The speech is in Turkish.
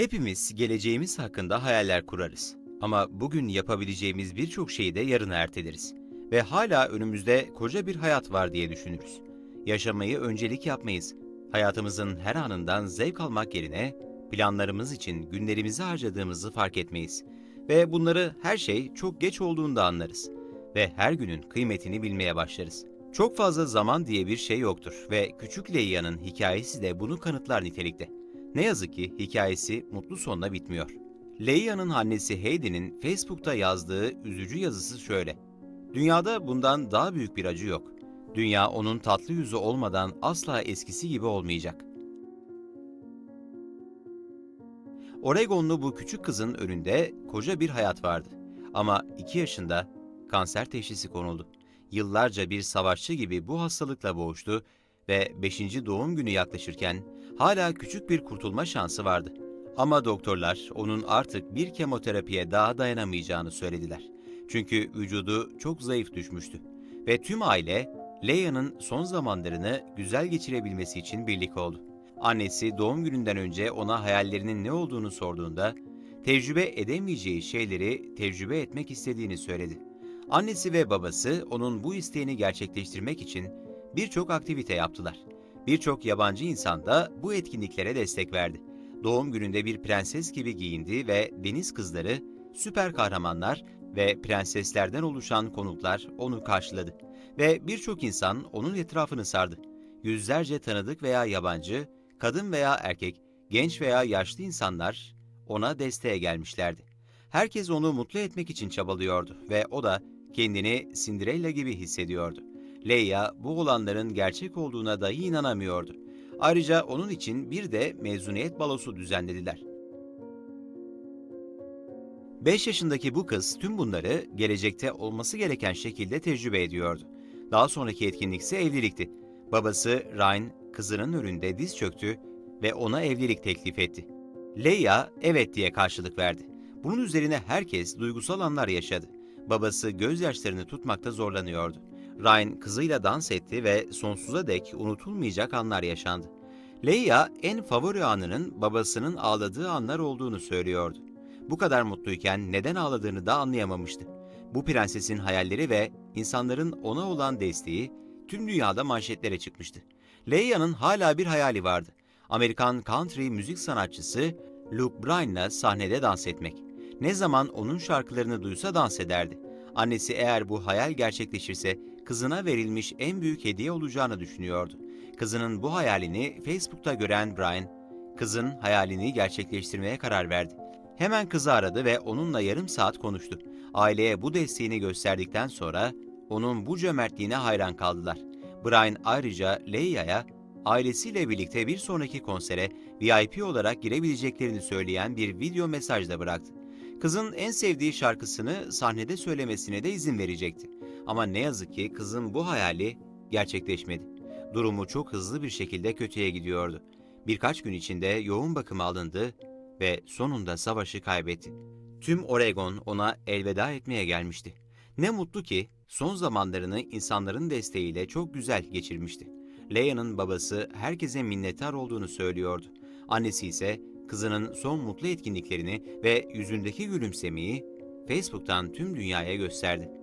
Hepimiz geleceğimiz hakkında hayaller kurarız. Ama bugün yapabileceğimiz birçok şeyi de yarına erteleriz. Ve hala önümüzde koca bir hayat var diye düşünürüz. Yaşamayı öncelik yapmayız. Hayatımızın her anından zevk almak yerine planlarımız için günlerimizi harcadığımızı fark etmeyiz. Ve bunları her şey çok geç olduğunda anlarız. Ve her günün kıymetini bilmeye başlarız. Çok fazla zaman diye bir şey yoktur ve Küçük Leyya'nın hikayesi de bunu kanıtlar nitelikte. Ne yazık ki hikayesi mutlu sonla bitmiyor. Leyya'nın annesi Heidi'nin Facebook'ta yazdığı üzücü yazısı şöyle. Dünyada bundan daha büyük bir acı yok. Dünya onun tatlı yüzü olmadan asla eskisi gibi olmayacak. Oregonlu bu küçük kızın önünde koca bir hayat vardı. Ama 2 yaşında kanser teşhisi konuldu. Yıllarca bir savaşçı gibi bu hastalıkla boğuştu ve 5. doğum günü yaklaşırken hala küçük bir kurtulma şansı vardı. Ama doktorlar onun artık bir kemoterapiye daha dayanamayacağını söylediler. Çünkü vücudu çok zayıf düşmüştü. Ve tüm aile Leia'nın son zamanlarını güzel geçirebilmesi için birlik oldu. Annesi doğum gününden önce ona hayallerinin ne olduğunu sorduğunda tecrübe edemeyeceği şeyleri tecrübe etmek istediğini söyledi. Annesi ve babası onun bu isteğini gerçekleştirmek için birçok aktivite yaptılar. Birçok yabancı insan da bu etkinliklere destek verdi. Doğum gününde bir prenses gibi giyindi ve deniz kızları, süper kahramanlar ve prenseslerden oluşan konuklar onu karşıladı. Ve birçok insan onun etrafını sardı. Yüzlerce tanıdık veya yabancı, kadın veya erkek, genç veya yaşlı insanlar ona desteğe gelmişlerdi. Herkes onu mutlu etmek için çabalıyordu ve o da kendini Cinderella gibi hissediyordu. Leia bu olanların gerçek olduğuna dahi inanamıyordu. Ayrıca onun için bir de mezuniyet balosu düzenlediler. 5 yaşındaki bu kız tüm bunları gelecekte olması gereken şekilde tecrübe ediyordu. Daha sonraki etkinlik ise evlilikti. Babası Ryan kızının önünde diz çöktü ve ona evlilik teklif etti. Leia evet diye karşılık verdi. Bunun üzerine herkes duygusal anlar yaşadı. Babası gözyaşlarını tutmakta zorlanıyordu. Ryan kızıyla dans etti ve sonsuza dek unutulmayacak anlar yaşandı. Leia en favori anının babasının ağladığı anlar olduğunu söylüyordu. Bu kadar mutluyken neden ağladığını da anlayamamıştı. Bu prensesin hayalleri ve insanların ona olan desteği tüm dünyada manşetlere çıkmıştı. Leia'nın hala bir hayali vardı. Amerikan country müzik sanatçısı Luke Bryan'la sahnede dans etmek. Ne zaman onun şarkılarını duysa dans ederdi. Annesi eğer bu hayal gerçekleşirse kızına verilmiş en büyük hediye olacağını düşünüyordu. Kızının bu hayalini Facebook'ta gören Brian, kızın hayalini gerçekleştirmeye karar verdi. Hemen kızı aradı ve onunla yarım saat konuştu. Aileye bu desteğini gösterdikten sonra onun bu cömertliğine hayran kaldılar. Brian ayrıca Leia'ya ailesiyle birlikte bir sonraki konsere VIP olarak girebileceklerini söyleyen bir video mesaj da bıraktı. Kızın en sevdiği şarkısını sahnede söylemesine de izin verecekti. Ama ne yazık ki kızın bu hayali gerçekleşmedi. Durumu çok hızlı bir şekilde kötüye gidiyordu. Birkaç gün içinde yoğun bakıma alındı ve sonunda savaşı kaybetti. Tüm Oregon ona elveda etmeye gelmişti. Ne mutlu ki son zamanlarını insanların desteğiyle çok güzel geçirmişti. Leia'nın babası herkese minnettar olduğunu söylüyordu. Annesi ise kızının son mutlu etkinliklerini ve yüzündeki gülümsemeyi Facebook'tan tüm dünyaya gösterdi.